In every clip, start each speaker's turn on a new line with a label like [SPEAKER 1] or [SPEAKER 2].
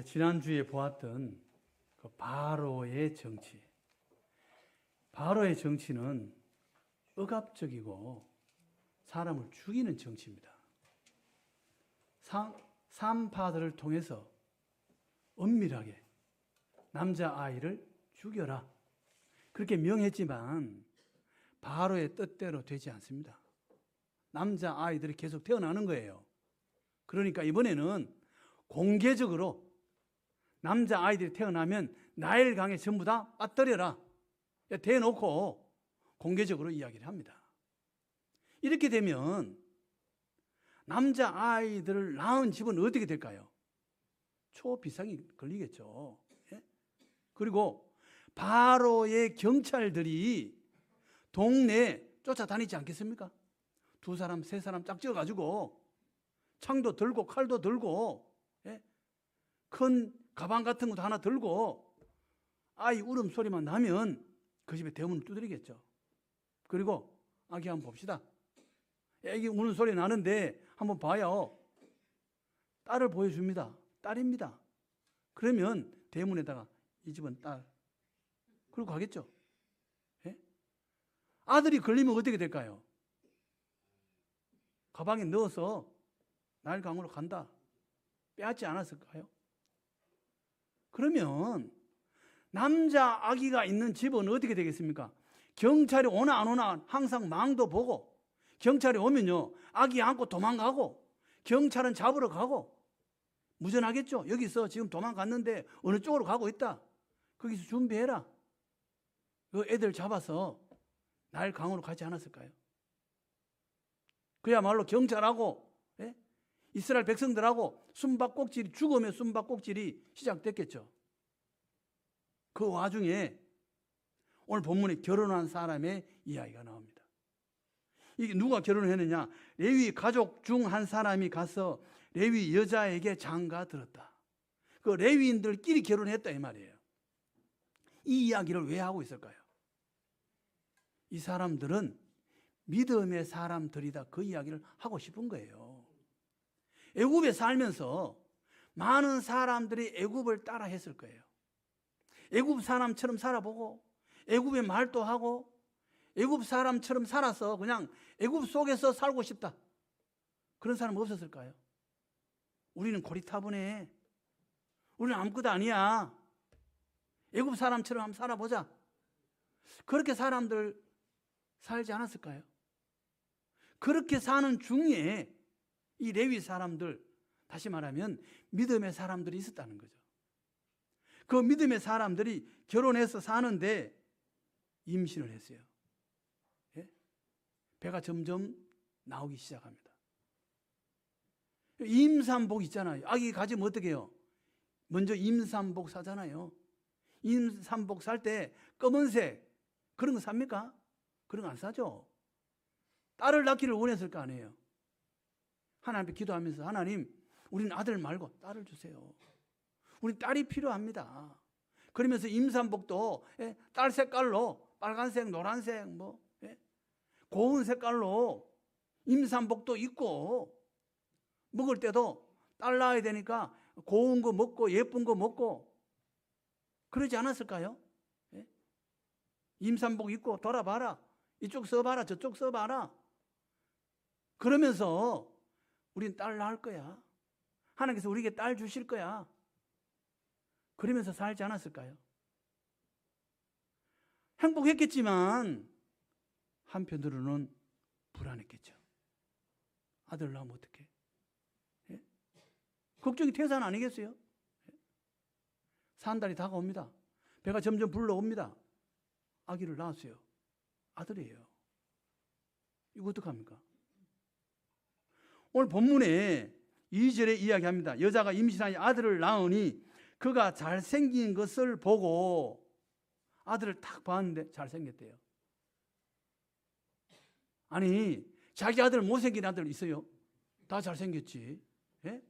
[SPEAKER 1] 지난주에 보았던 그 바로의 정치. 바로의 정치는 억압적이고 사람을 죽이는 정치입니다. 상, 삼파들을 통해서 은밀하게 남자 아이를 죽여라. 그렇게 명했지만 바로의 뜻대로 되지 않습니다. 남자 아이들이 계속 태어나는 거예요. 그러니까 이번에는 공개적으로 남자 아이들이 태어나면 나일강에 전부 다 빠뜨려라. 대놓고 공개적으로 이야기를 합니다. 이렇게 되면 남자 아이들을 낳은 집은 어떻게 될까요? 초비상이 걸리겠죠. 예? 그리고 바로의 경찰들이 동네에 쫓아다니지 않겠습니까? 두 사람, 세 사람 짝지어 가지고 창도 들고 칼도 들고 예? 큰 가방 같은 것도 하나 들고 아이 울음소리만 나면 그 집에 대문을 두드리겠죠. 그리고 아기 한번 봅시다. 애기 우는 소리 나는데 한번 봐요. 딸을 보여줍니다. 딸입니다. 그러면 대문에다가 이 집은 딸. 그리고 가겠죠. 예? 아들이 걸리면 어떻게 될까요? 가방에 넣어서 날강으로 간다. 빼앗지 않았을까요? 그러면 남자 아기가 있는 집은 어떻게 되겠습니까? 경찰이 오나 안 오나 항상 망도 보고 경찰이 오면요 아기 안고 도망가고 경찰은 잡으러 가고 무전하겠죠. 여기서 지금 도망갔는데 어느 쪽으로 가고 있다. 거기서 준비해라. 그 애들 잡아서 날 강으로 가지 않았을까요? 그야말로 경찰하고 예? 이스라엘 백성들하고 숨바꼭질이 죽음의 숨바꼭질이 시작됐겠죠. 그 와중에 오늘 본문에 결혼한 사람의 이야기가 나옵니다. 이게 누가 결혼을 했느냐? 레위 가족 중 한 사람이 가서 레위 여자에게 장가 들었다. 그 레위인들끼리 결혼했다 이 말이에요. 이 이야기를 왜 하고 있을까요? 이 사람들은 믿음의 사람들이다 그 이야기를 하고 싶은 거예요. 애굽에 살면서 많은 사람들이 애굽을 따라 했을 거예요. 애굽 사람처럼 살아보고 애굽의 말도 하고 애굽 사람처럼 살아서 그냥 애굽 속에서 살고 싶다. 그런 사람 없었을까요? 우리는 고리타분해. 우리는 아무것도 아니야. 애굽 사람처럼 한번 살아보자. 그렇게 사람들 살지 않았을까요? 그렇게 사는 중에 이 레위 사람들, 다시 말하면 믿음의 사람들이 있었다는 거죠. 그 믿음의 사람들이 결혼해서 사는데 임신을 했어요. 예? 배가 점점 나오기 시작합니다. 임산복 있잖아요. 아기 가지면 어떻게 해요? 먼저 임산복 사잖아요. 임산복 살 때 검은색 그런 거 삽니까? 그런 거 안 사죠. 딸을 낳기를 원했을 거 아니에요. 하나님께 기도하면서 하나님, 우리는 아들 말고 딸을 주세요. 우리 딸이 필요합니다. 그러면서 임산복도 예, 딸 색깔로 빨간색, 노란색, 뭐 예, 고운 색깔로 임산복도 입고 먹을 때도 딸 낳아야 되니까 고운 거 먹고 예쁜 거 먹고 그러지 않았을까요? 예? 임산복 입고 돌아봐라. 이쪽 써봐라. 저쪽 써봐라. 그러면서 우린 딸 낳을 거야. 하나님께서 우리에게 딸 주실 거야. 그러면서 살지 않았을까요? 행복했겠지만 한편으로는 불안했겠죠. 아들 낳으면 어떡해? 예? 걱정이 태산 아니겠어요? 예? 산 달이 다가옵니다. 배가 점점 불러옵니다. 아기를 낳았어요. 아들이에요. 이거 어떡합니까? 오늘 본문에 2절에 이야기합니다. 여자가 임신하여 아들을 낳으니 그가 잘생긴 것을 보고 아들을 딱 봤는데 잘생겼대요. 아니, 자기 아들 못생긴 아들 있어요? 다 잘생겼지. 예?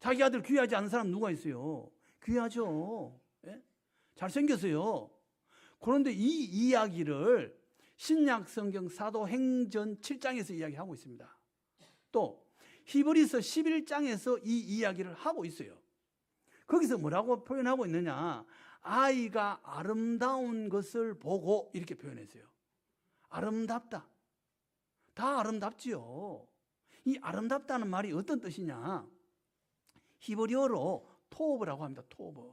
[SPEAKER 1] 자기 아들 귀하지 않은 사람 누가 있어요? 귀하죠. 예? 잘생겼어요. 그런데 이 이야기를 신약 성경 사도행전 7장에서 이야기하고 있습니다. 또 히브리서 11장에서 이 이야기를 하고 있어요. 거기서 뭐라고 표현하고 있느냐? 아이가 아름다운 것을 보고 이렇게 표현했어요. 아름답다. 다 아름답지요. 이 아름답다는 말이 어떤 뜻이냐? 히브리어로 토브라고 합니다. 토브.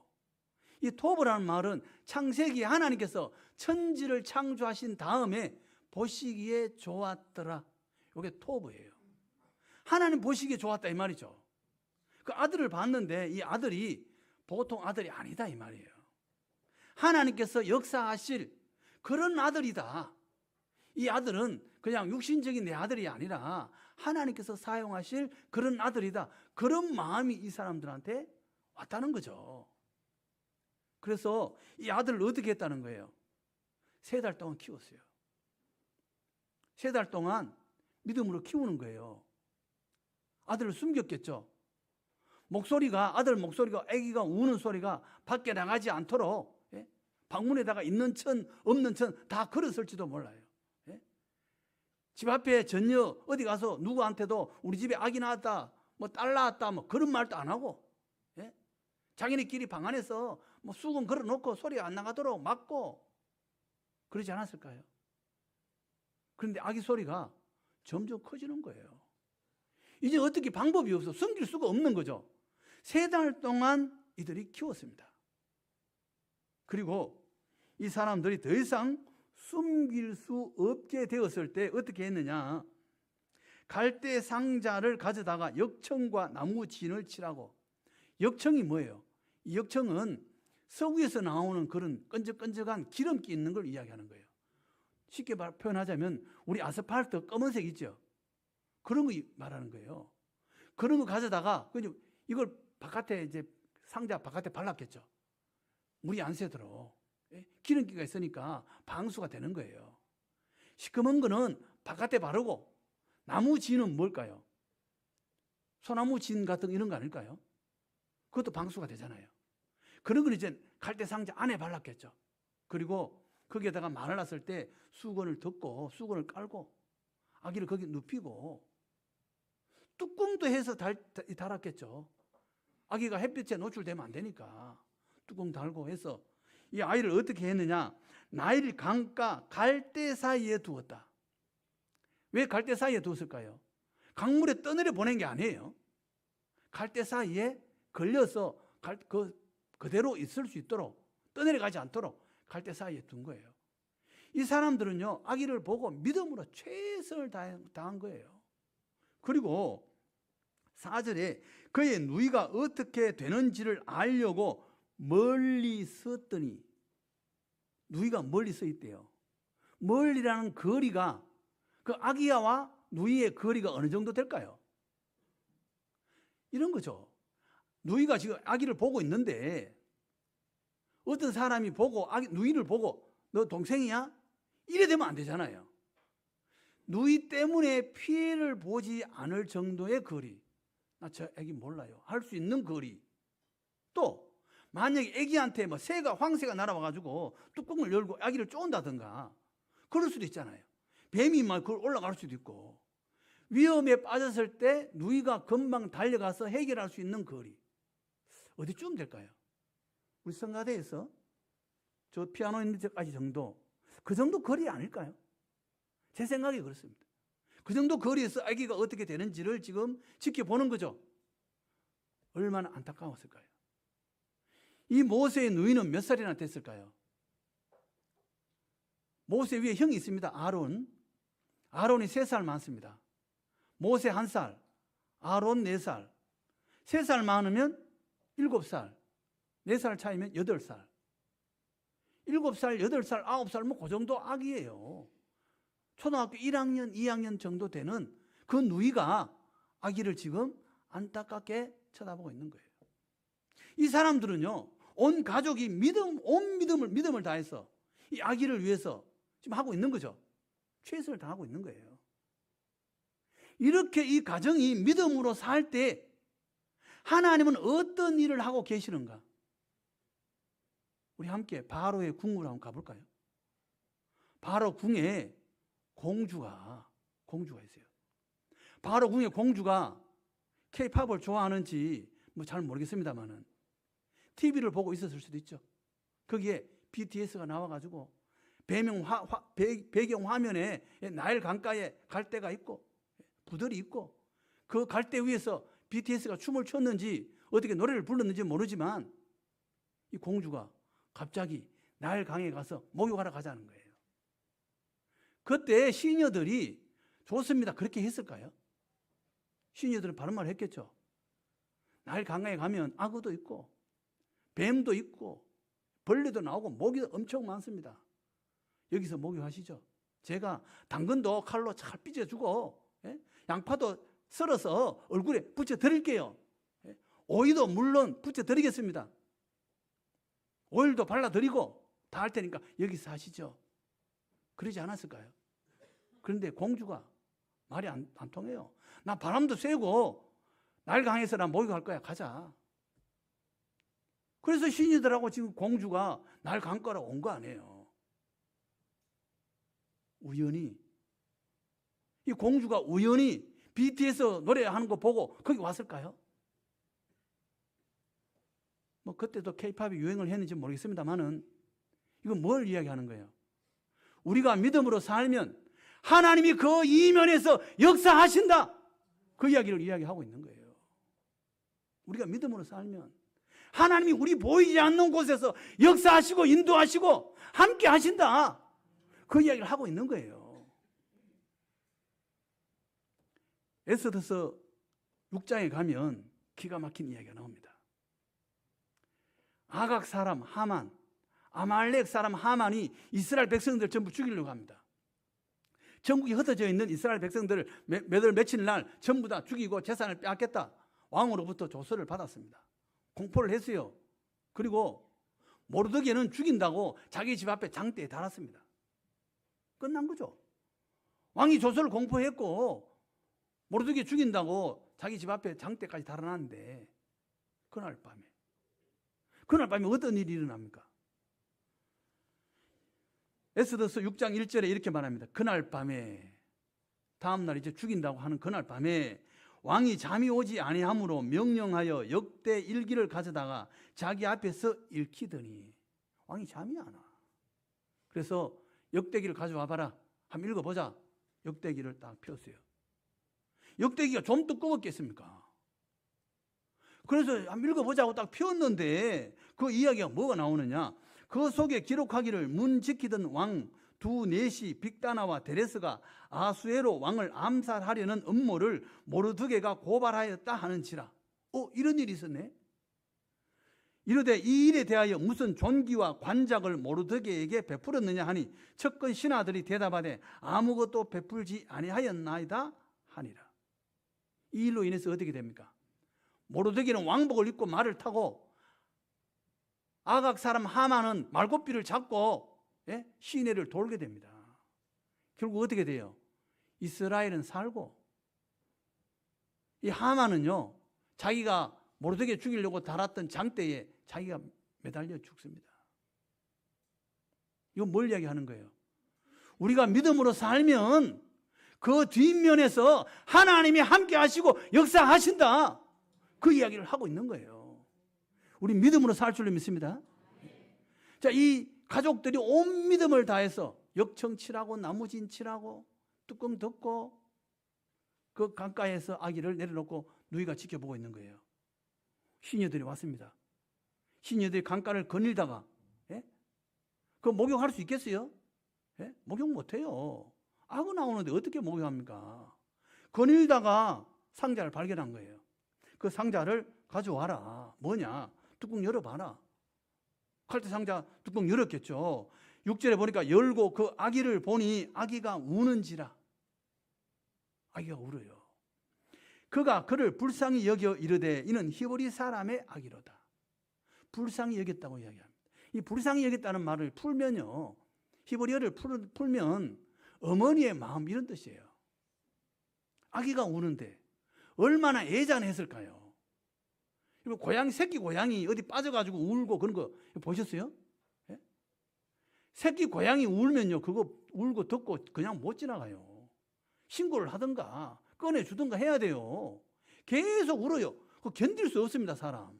[SPEAKER 1] 이 토브라는 말은 창세기 하나님께서 천지를 창조하신 다음에 보시기에 좋았더라. 이게 토브예요. 하나님 보시기에 좋았다 이 말이죠. 그 아들을 봤는데 이 아들이 보통 아들이 아니다 이 말이에요. 하나님께서 역사하실 그런 아들이다. 이 아들은 그냥 육신적인 내 아들이 아니라 하나님께서 사용하실 그런 아들이다. 그런 마음이 이 사람들한테 왔다는 거죠. 그래서 이 아들을 어떻게 했다는 거예요? 세 달 동안 키웠어요. 세 달 동안 믿음으로 키우는 거예요. 아들을 숨겼겠죠. 목소리가 아들 목소리가 아기가 우는 소리가 밖에 나가지 않도록 예? 방문에다가 있는 천 없는 천 다 걸었을지도 몰라요. 예? 집 앞에 전혀 어디 가서 누구한테도 우리 집에 아기 나왔다, 뭐딸 나왔다, 뭐 그런 말도 안 하고 예? 자기네끼리 방 안에서 뭐 수건 걸어놓고 소리 안 나가도록 막고 그러지 않았을까요? 그런데 아기 소리가 점점 커지는 거예요. 이제 어떻게 방법이 없어. 숨길 수가 없는 거죠. 세 달 동안 이들이 키웠습니다. 그리고 이 사람들이 더 이상 숨길 수 없게 되었을 때 어떻게 했느냐. 갈대 상자를 가져다가 역청과 나무 진을 칠하고 역청이 뭐예요? 이 역청은 서구에서 나오는 그런 끈적끈적한 기름기 있는 걸 이야기하는 거예요. 쉽게 말- 표현하자면 우리 아스팔트 검은색 있죠? 그런 거 이- 말하는 거예요. 그런 거 가져다가 이걸 바깥에 이제 상자 바깥에 발랐겠죠. 물이 안 새도록 예? 기름기가 있으니까 방수가 되는 거예요. 시커먼 거는 바깥에 바르고 나무 진은 뭘까요? 소나무 진 같은 이런 거 아닐까요? 그것도 방수가 되잖아요. 그런 걸 이제 갈대 상자 안에 발랐겠죠. 그리고 거기에다가 말랐을 때 수건을 덮고 수건을 깔고 아기를 거기 눕히고 뚜껑도 해서 달, 달았겠죠. 아기가 햇빛에 노출되면 안 되니까 뚜껑 달고 해서 이 아이를 어떻게 했느냐? 나일 강가 갈대 사이에 두었다. 왜 갈대 사이에 두었을까요? 강물에 떠내려 보낸 게 아니에요. 갈대 사이에 걸려서 갈, 그, 그대로 있을 수 있도록 떠내려 가지 않도록 갈대 사이에 둔 거예요. 이 사람들은요, 아기를 보고 믿음으로 최선을 다한 거예요. 그리고 4절에 그의 누이가 어떻게 되는지를 알려고 멀리 섰더니 누이가 멀리 서 있대요. 멀리라는 거리가 그 아기야와 누이의 거리가 어느 정도 될까요? 이런 거죠. 누이가 지금 아기를 보고 있는데 어떤 사람이 보고 아기 누이를 보고 너 동생이야? 이래 되면 안 되잖아요. 누이 때문에 피해를 보지 않을 정도의 거리. 나 저 애기 몰라요. 할 수 있는 거리. 또 만약에 애기한테 뭐 새가 황새가 날아와 가지고 뚜껑을 열고 아기를 쪼은다든가 그럴 수도 있잖아요. 뱀이 막 그걸 올라갈 수도 있고 위험에 빠졌을 때 누이가 금방 달려가서 해결할 수 있는 거리. 어디쯤 될까요? 우리 성가대에서 저 피아노 있는 데까지 정도 그 정도 거리 아닐까요? 제 생각이 그렇습니다. 그 정도 거리에서 아기가 어떻게 되는지를 지금 지켜보는 거죠. 얼마나 안타까웠을까요? 이 모세의 누이는 몇 살이나 됐을까요? 모세 위에 형이 있습니다. 아론. 아론이 세 살 많습니다. 모세 한 살, 아론 네 살. 세 살 많으면 일곱 살. 네 살 차이면 여덟 살. 일곱 살, 여덟 살, 아홉 살, 뭐 그 정도 아기예요. 초등학교 1학년, 2학년 정도 되는 그 누이가 아기를 지금 안타깝게 쳐다보고 있는 거예요. 이 사람들은요, 온 가족이 믿음, 온 믿음을, 믿음을 다해서 이 아기를 위해서 지금 하고 있는 거죠. 최선을 다하고 있는 거예요. 이렇게 이 가정이 믿음으로 살 때 하나님은 어떤 일을 하고 계시는가? 우리 함께 바로의 궁으로 한번 가볼까요? 바로 궁에 공주가 공주가 있어요. 바로 궁의 공주가 케이팝을 좋아하는지 뭐 잘 모르겠습니다만은 TV를 보고 있었을 수도 있죠. 거기에 BTS가 나와가지고 배명 화, 화- 배, 배경 화면에 나일 강가에 갈대가 있고 부들이 있고 그 갈대 위에서 BTS가 춤을 췄는지 어떻게 노래를 불렀는지 모르지만 이 공주가 갑자기 나일 강에 가서 목욕하러 가자는 거예요. 그때 시녀들이 좋습니다. 그렇게 했을까요? 시녀들은 바른 말을 했겠죠. 나일 강가에 가면 악어도 있고 뱀도 있고 벌레도 나오고 모기도 엄청 많습니다. 여기서 목욕하시죠. 제가 당근도 칼로 잘 삐져주고 예? 양파도 썰어서 얼굴에 붙여 드릴게요. 예? 오이도 물론 붙여 드리겠습니다. 오일도 발라 드리고 다 할 테니까 여기서 하시죠. 그러지 않았을까요? 그런데 공주가 말이 안, 안 통해요. 나 바람도 쐬고 날 강에서 나 목욕할 거야. 가자. 그래서 신이들하고 지금 공주가 날 강가로 온 거 아니에요. 우연히 이 공주가 우연히 BTS 노래하는 거 보고 거기 왔을까요? 뭐 그때도 케이팝이 유행을 했는지 모르겠습니다만은 이건 뭘 이야기하는 거예요? 우리가 믿음으로 살면 하나님이 그 이면에서 역사하신다. 그 이야기를 이야기하고 있는 거예요. 우리가 믿음으로 살면 하나님이 우리 보이지 않는 곳에서 역사하시고 인도하시고 함께 하신다. 그 이야기를 하고 있는 거예요. 에스더서 6장에 가면 기가 막힌 이야기가 나옵니다. 아각 사람 하만, 아말렉 사람 하만이 이스라엘 백성들 전부 죽이려고 합니다. 전국에 흩어져 있는 이스라엘 백성들을 몇, 몇월 며칠 날 전부 다 죽이고 재산을 빼앗겠다. 왕으로부터 조서를 받았습니다. 공포를 했어요. 그리고 모르드게는 죽인다고 자기 집 앞에 장대에 달았습니다. 끝난 거죠. 왕이 조서를 공포했고 모르드게 죽인다고 자기 집 앞에 장대까지 달아놨는데 그날 밤에 그날 밤에 어떤 일이 일어납니까? 에스더서 6장 1절에 이렇게 말합니다. 그날 밤에 다음 날 이제 죽인다고 하는 그날 밤에 왕이 잠이 오지 아니하므로 명령하여 역대 일기를 가져다가 자기 앞에서 읽히더니 왕이 잠이 안 와. 그래서 역대기를 가져와 봐라. 한번 읽어보자. 역대기를 딱 폈어요. 역대기가 좀 두꺼웠겠습니까? 그래서 한번 읽어보자고 딱 폈는데 그 이야기가 뭐가 나오느냐? 그 속에 기록하기를 문 지키던 왕두 넷이 빅다나와 데레스가 아수에로 왕을 암살하려는 음모를 모르드게가 고발하였다 하는지라. 어, 이런 일이 있었네. 이르되 이 일에 대하여 무슨 존귀와 관작을 모르드게에게 베풀었느냐 하니 첫건 신하들이 대답하되 아무것도 베풀지 아니하였나이다 하니라. 이 일로 인해서 어떻게 됩니까? 모르드게는 왕복을 입고 말을 타고 아각 사람 하만은 말고삐를 잡고 예? 시내를 돌게 됩니다. 결국 어떻게 돼요? 이스라엘은 살고 이 하만은요 자기가 모르드게 죽이려고 달았던 장대에 자기가 매달려 죽습니다. 이건 뭘 이야기하는 거예요? 우리가 믿음으로 살면 그 뒷면에서 하나님이 함께 하시고 역사하신다. 그 이야기를 하고 있는 거예요. 우리 믿음으로 살 줄로 믿습니다. 자, 이 가족들이 온 믿음을 다해서 역청칠하고 나무진칠하고 뚜껑 덮고 그 강가에서 아기를 내려놓고 누이가 지켜보고 있는 거예요. 시녀들이 왔습니다. 시녀들이 강가를 거닐다가 예? 그 목욕할 수 있겠어요? 예? 목욕 못해요. 악어 나오는데 어떻게 목욕합니까? 거닐다가 상자를 발견한 거예요. 그 상자를 가져와라. 뭐냐? 뚜껑 열어봐라. 칼퇴 상자 뚜껑 열었겠죠. 6절에 보니까 열고 그 아기를 보니 아기가 우는지라. 아기가 울어요. 그가 그를 불쌍히 여겨 이르되 이는 히브리 사람의 아기로다. 불쌍히 여겼다고 이야기합니다. 이 불쌍히 여겼다는 말을 풀면요. 히브리어를 풀, 풀면 어머니의 마음 이런 뜻이에요. 아기가 우는데 얼마나 애잔했을까요? 이거 고양이 새끼 고양이 어디 빠져가지고 울고 그런 거 보셨어요? 예? 새끼 고양이 울면요 그거 울고 듣고 그냥 못 지나가요. 신고를 하든가 꺼내 주든가 해야 돼요. 계속 울어요. 그 견딜 수 없습니다 사람.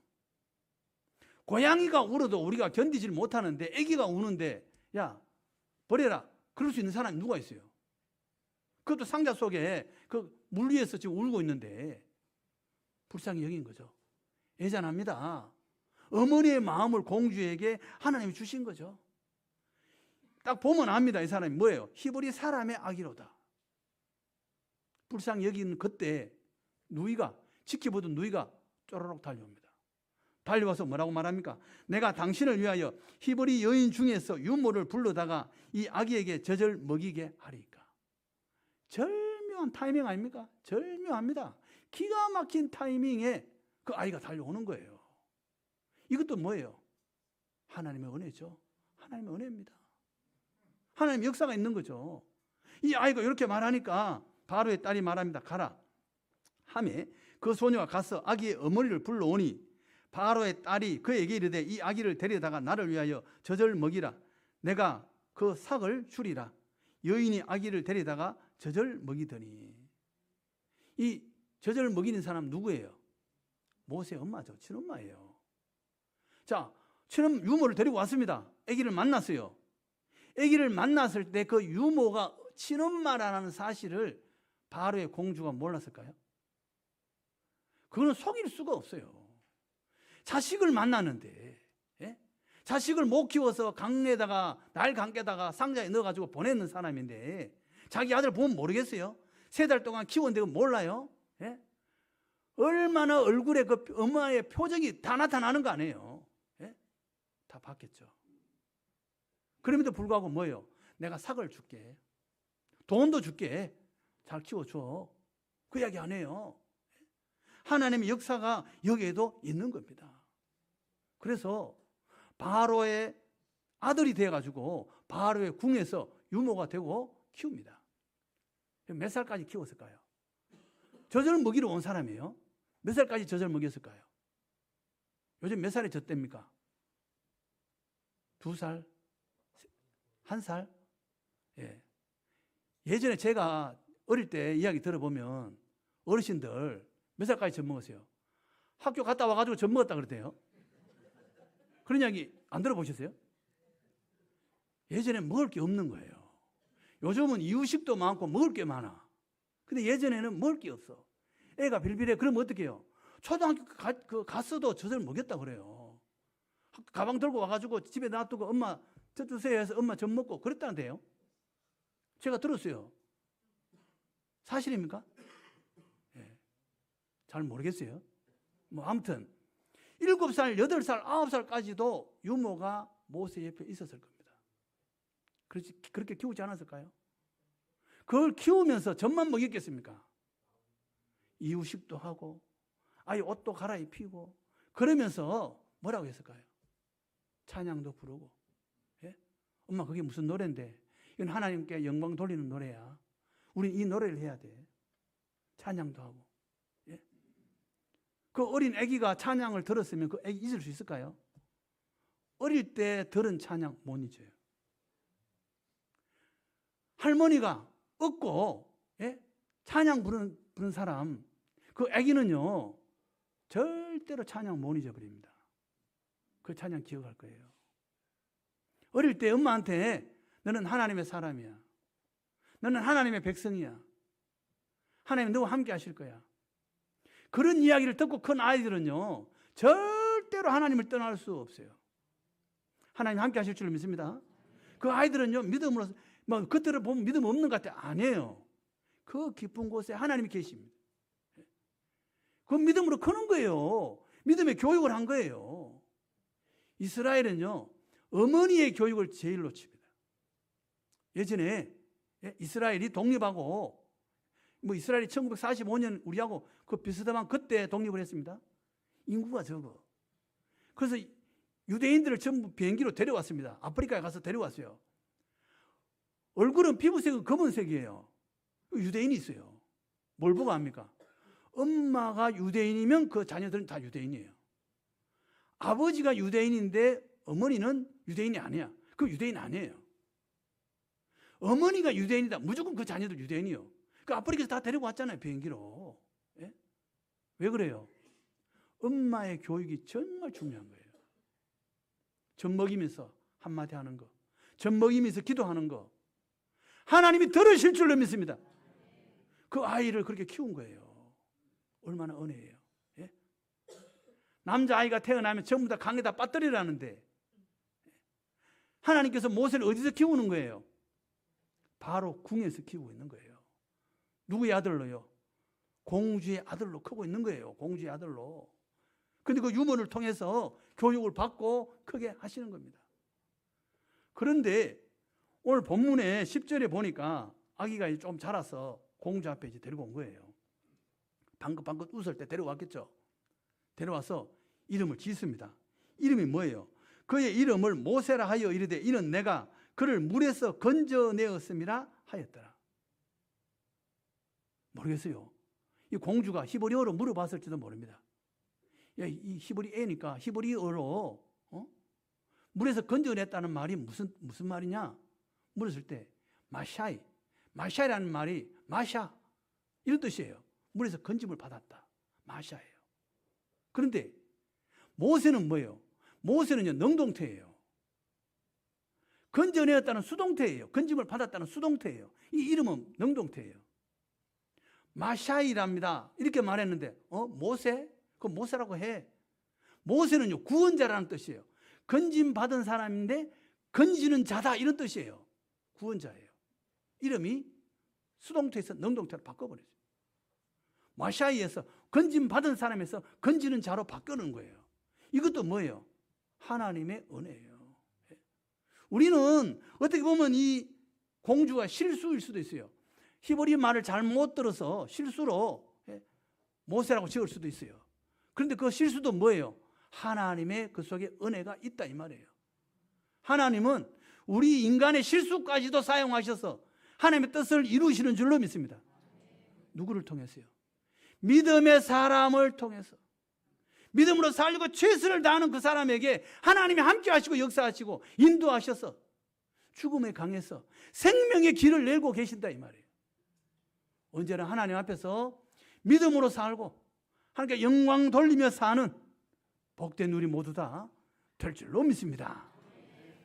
[SPEAKER 1] 고양이가 울어도 우리가 견디질 못하는데 아기가 우는데 야 버려라 그럴 수 있는 사람이 누가 있어요? 그것도 상자 속에 그 물 위에서 지금 울고 있는데 불쌍히 여긴 거죠. 애잔합니다. 어머니의 마음을 공주에게 하나님이 주신 거죠. 딱 보면 압니다. 이 사람이 뭐예요? 히브리 사람의 아기로다. 불쌍히 여기는 그때 누이가 지켜보던 누이가 쪼르륵 달려옵니다. 달려와서 뭐라고 말합니까? 내가 당신을 위하여 히브리 여인 중에서 유모를 불러다가 이 아기에게 젖을 먹이게 하리까. 절묘한 타이밍 아닙니까? 절묘합니다. 기가 막힌 타이밍에 그 아이가 달려오는 거예요. 이것도 뭐예요? 하나님의 은혜죠. 하나님의 은혜입니다. 하나님 역사가 있는 거죠. 이 아이가 이렇게 말하니까 바로의 딸이 말합니다. 가라. 함에 그 소녀가 가서 아기의 어머니를 불러오니 바로의 딸이 그에게 이르되 이 아기를 데려다가 나를 위하여 젖을 먹이라. 내가 그 삭을 주리라. 여인이 아기를 데려다가 젖을 먹이더니 이 젖을 먹이는 사람 누구예요? 모세 엄마죠. 친엄마예요. 자, 친엄 유모를 데리고 왔습니다. 아기를 만났어요. 아기를 만났을 때 그 유모가 친엄마라는 사실을 바로의 공주가 몰랐을까요? 그거는 속일 수가 없어요. 자식을 만나는데 예? 자식을 못 키워서 강에다가 날 강에다가 상자에 넣어가지고 보내는 사람인데 자기 아들 보면 모르겠어요. 세 달 동안 키웠는데 몰라요. 예? 얼마나 얼굴에 그 엄마의 표정이 다 나타나는 거 아니에요. 예? 다 봤겠죠. 그럼에도 불구하고 뭐예요? 내가 삭을 줄게. 돈도 줄게. 잘 키워줘. 그 이야기 안 해요. 하나님의 역사가 여기에도 있는 겁니다. 그래서 바로의 아들이 되어가지고 바로의 궁에서 유모가 되고 키웁니다. 몇 살까지 키웠을까요? 젖을 먹이러 온 사람이에요. 몇 살까지 젖을 먹였을까요? 요즘 몇 살에 젖댑니까? 두 살? 한 살? 예. 예전에 제가 어릴 때 이야기 들어보면 어르신들 몇 살까지 젖 먹었어요? 학교 갔다 와가지고 젖 먹었다 그랬대요. 그런 이야기 안 들어보셨어요? 예전에 먹을 게 없는 거예요. 요즘은 이유식도 많고 먹을 게 많아. 근데 예전에는 먹을 게 없어. 애가 빌빌해. 그러면 어떻게 해요? 초등학교 가, 그 갔어도 젖을 먹였다 그래요. 가방 들고 와가지고 집에 놔두고 엄마 젖 주세요 해서 엄마 젖 먹고 그랬다는데요. 제가 들었어요. 사실입니까? 예. 잘 모르겠어요. 뭐 아무튼 일곱 살, 여덟 살, 아홉 살까지도 유모가 모세 옆에 있었을 겁니다. 그렇지 그렇게 키우지 않았을까요? 그걸 키우면서 젖만 먹였겠습니까? 이유식도 하고 아이 옷도 갈아입히고 그러면서 뭐라고 했을까요? 찬양도 부르고 예? 엄마 그게 무슨 노래인데 이건 하나님께 영광 돌리는 노래야. 우리 이 노래를 해야 돼. 찬양도 하고. 예? 그 어린 아기가 찬양을 들었으면 그 아기 잊을 수 있을까요? 어릴 때 들은 찬양 못 잊어요. 할머니가 얻고 예? 찬양 부르는, 부르는 사람 그 아기는요 절대로 찬양 못 잊어버립니다. 그 찬양 기억할 거예요. 어릴 때 엄마한테 너는 하나님의 사람이야. 너는 하나님의 백성이야. 하나님 너와 함께 하실 거야. 그런 이야기를 듣고 큰 아이들은요, 절대로 하나님을 떠날 수 없어요. 하나님 함께 하실 줄 믿습니다. 그 아이들은요, 믿음으로, 뭐, 그때를 보면 믿음 없는 것 같아. 아니에요. 그 깊은 곳에 하나님이 계십니다. 그 믿음으로 크는 거예요. 믿음의 교육을 한 거예요. 이스라엘은요, 어머니의 교육을 제일 놓칩니다. 예전에 예, 이스라엘이 독립하고 뭐 이스라엘이 1945년 우리하고 그 비슷한 그때 독립을 했습니다. 인구가 적어. 그래서 유대인들을 전부 비행기로 데려왔습니다. 아프리카에 가서 데려왔어요. 얼굴은 피부색은 검은색이에요. 유대인이 있어요. 뭘 보고 합니까? 엄마가 유대인이면 그 자녀들은 다 유대인이에요. 아버지가 유대인인데 어머니는 유대인이 아니야. 그 유대인 아니에요. 어머니가 유대인이다. 무조건 그 자녀들 유대인이요. 그 아프리카에서 다 데리고 왔잖아요. 비행기로. 예? 왜 그래요? 엄마의 교육이 정말 중요한 거예요. 젖 먹이면서 한마디 하는 거. 젖 먹이면서 기도하는 거. 하나님이 들으실 줄로 믿습니다. 그 아이를 그렇게 키운 거예요. 얼마나 은혜예요. 예? 남자 아이가 태어나면 전부 다 강에다 빠뜨리라는데 하나님께서 모세를 어디서 키우는 거예요? 바로 궁에서 키우고 있는 거예요. 누구의 아들로요? 공주의 아들로 크고 있는 거예요. 공주의 아들로. 근데 그 유머를 통해서 교육을 받고 크게 하시는 겁니다. 그런데 오늘 본문에 10절에 보니까 아기가 좀 자라서 공주 앞에 이제 데리고 온 거예요. 방긋방긋 웃을 때 데려왔겠죠. 데려와서 이름을 짓습니다. 이름이 뭐예요? 그의 이름을 모세라 하여 이르되 이는 내가 그를 물에서 건져내었음이라 하였더라. 모르겠어요. 이 공주가 히브리어로 물어봤을지도 모릅니다. 야, 이 히브리어니까 히브리어로 어? 물에서 건져냈다는 말이 무슨 무슨 말이냐? 물었을 때 마샤이, 마샤이라는 말이 마샤 이런 뜻이에요. 물에서 건짐을 받았다. 마샤예요. 그런데 모세는 뭐예요? 모세는요 능동태예요. 건져내었다는 수동태예요. 건짐을 받았다는 수동태예요. 이 이름은 능동태예요. 마샤이랍니다. 이렇게 말했는데, 어, 모세? 그 모세라고 해. 모세는요, 구원자라는 뜻이에요. 건짐 받은 사람인데, 건지는 자다. 이런 뜻이에요. 구원자예요. 이름이 수동태에서 능동태로 바꿔버렸어요. 마샤이에서 건짐 받은 사람에서 건지는 자로 바꾸는 거예요. 이것도 뭐예요? 하나님의 은혜예요. 우리는 어떻게 보면 이 공주가 실수일 수도 있어요. 히브리 말을 잘 못 들어서 실수로 예, 모세라고 지을 수도 있어요. 그런데 그 실수도 뭐예요? 하나님의 그 속에 은혜가 있다 이 말이에요. 하나님은 우리 인간의 실수까지도 사용하셔서 하나님의 뜻을 이루시는 줄로 믿습니다. 누구를 통해서요? 믿음의 사람을 통해서. 믿음으로 살고 최선을 다하는 그 사람에게 하나님이 함께 하시고 역사하시고 인도하셔서 죽음의 강에서 생명의 길을 내고 계신다 이 말이에요. 언제나 하나님 앞에서 믿음으로 살고 하나님께 영광 돌리며 사는 복된 우리 모두 다 될 줄로 믿습니다.